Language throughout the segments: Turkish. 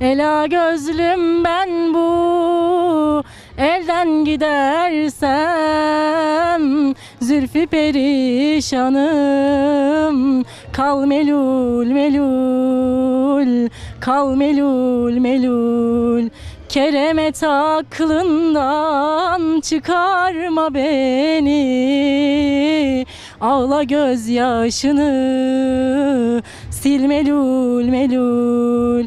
Ela gözlüm ben bu. Elden gidersem Zülfü perişanım. Kal melul melul Kal melul melul. Keremet aklından çıkarma beni. Ağla gözyaşını sil melul melul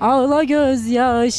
Ağla gözyaşına